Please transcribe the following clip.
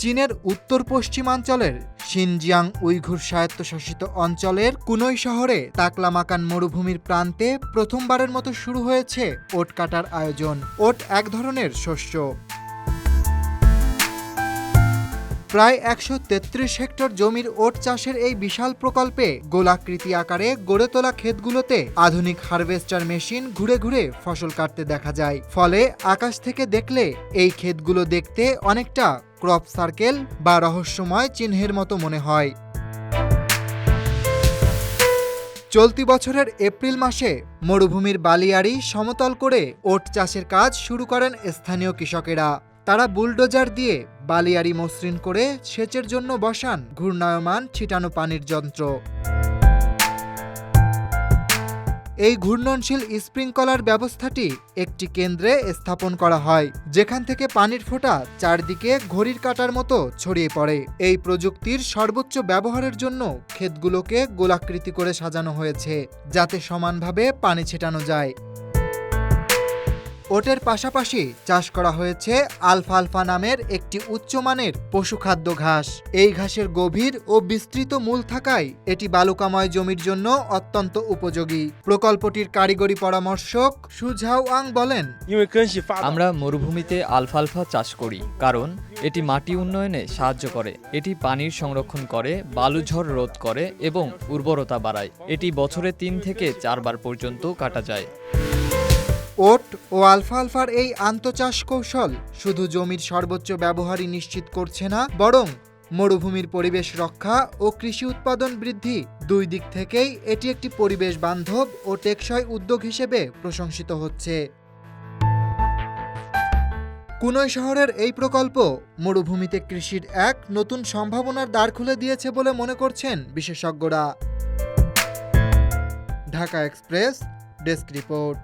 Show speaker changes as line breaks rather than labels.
চীনের উত্তর পশ্চিমাঞ্চলের সিনজিয়াং উইঘুর স্বায়ত্তশাসিত অঞ্চলের কুনই শহরে তাকলামাকান মরুভূমির প্রান্তে প্রথমবারের মতো শুরু হয়েছে ওট কাটার আয়োজন। ওট এক ধরনের শস্য। প্রায় একশো তেত্রিশ হেক্টর জমির ওট চাষের এই বিশাল প্রকল্পে গোলাকৃতি আকারে গড়ে তোলা ক্ষেতগুলোতে আধুনিক হারভেস্টার মেশিন ঘুরে ঘুরে ফসল কাটতে দেখা যায়। ফলে আকাশ থেকে দেখলে এই ক্ষেতগুলো দেখতে অনেকটা ক্রপ সার্কেল বা রহস্যময় চিহ্নের মতো মনে হয়। চলতি বছরের এপ্রিল মাসে মরুভূমির বালিয়াড়ি সমতল করে ওট চাষের কাজ শুরু করেন স্থানীয় কৃষকেরা। তারা বুলডোজার দিয়ে বালিয়াড়ি মসৃণ করে সেচের জন্য বসান ঘূর্ণায়মান ছিটানো পানির যন্ত্র। এই ঘূর্ণনশীল স্প্রিংকলার ব্যবস্থাটি একটি কেন্দ্রে স্থাপন করা হয়, যেখান থেকে পানির ফোঁটা চারদিকে ঘড়ির কাটার মতো ছড়িয়ে পড়ে। এই প্রযুক্তির সর্বোচ্চ ব্যবহারের জন্য ক্ষেতগুলোকে গোলাকৃতি করে সাজানো হয়েছে, যাতে সমানভাবে পানি ছেটানো যায়। ওটের পাশাপাশি চাষ করা হয়েছে আলফালফা নামের একটি উচ্চমানের পশুখাদ্য ঘাস। এই ঘাসের গভীর ও বিস্তৃত মূল থাকায় এটি বালুকাময় জমির জন্য অত্যন্ত উপযোগী। প্রকল্পটির কারিগরি পরামর্শক সুঝাও আং বলেন,
আমরা মরুভূমিতে আলফালফা চাষ করি, কারণ এটি মাটি উন্নয়নে সাহায্য করে, এটি পানির সংরক্ষণ করে, বালুঝড় রোধ করে এবং উর্বরতা বাড়ায়। এটি বছরে তিন থেকে চারবার পর্যন্ত কাটা যায়।
ওট ও আলফালফার এই আন্তঃচাষ কৌশল শুধু জমির সর্বোচ্চ ব্যবহারই নিশ্চিত করছে না, বরং মরুভূমির পরিবেশ রক্ষা ও কৃষি উৎপাদন বৃদ্ধি দুই দিক থেকেই এটি একটি পরিবেশ বান্ধব ও টেকসই উদ্যোগ হিসেবে প্রশংসিত হচ্ছে। কুনই শহরের এই প্রকল্প মরুভূমিতে কৃষির এক নতুন সম্ভাবনার দ্বার খুলে দিয়েছে বলে মনে করছেন বিশেষজ্ঞরা। Dhaka express, desk report.